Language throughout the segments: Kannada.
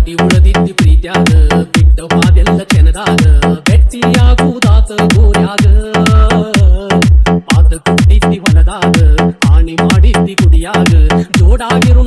ಗಟ್ಟಿ ಉಳದಿದ್ದಿ ಪ್ರೀತ್ಯಾಗ, ಬಿಟ್ಟ ಹಾದೆಲ್ಲ ಚೆನ್ನದಾಗ ಗಟ್ಟಿಯಾಗುವುದಾತ ಗೋರ್ಯಾಗ. ಪಾದ ಕುಟ್ಟಿದ್ದಿ ಹೊಲದಾಗ, ಆಣಿ ಮಾಡಿದ್ದಿ ಕುಡಿಯಾಗ ಜೋಡಾಗಿರು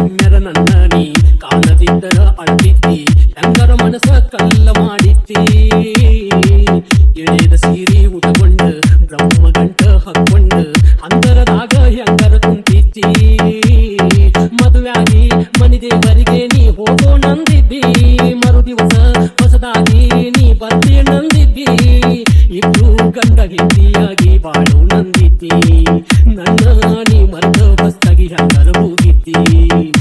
ತುಂಬ್ಯರ ನನ್ನ ನೀ, ಕಾಣದಿದ್ದರ ಅಳ್ತಿದ್ದಿ ಹೆಂಗರ ಮನಸ ಕಲ್ಲ ಮಾಡಿತ್ತಿ ಎಳೆದ ಸೀರಿ ಉಟಗೊಂಡು ಬ್ರಹ್ಮ ಗಂಟ ಹಕ್ಕೊಂಡು ಅಂತರದಾಗ ಹೆಂಗರ ಕುಂತಿತ್ತಿ ಮದುವೆಯಾಗಿ ಮನಿ ದೇವರಿಗೆ ನೀ ಹೋಗೋ ನಂದಿದ್ದಿ. ಮರು ದಿವಸ ಹೊಸದಾಗಿ ti.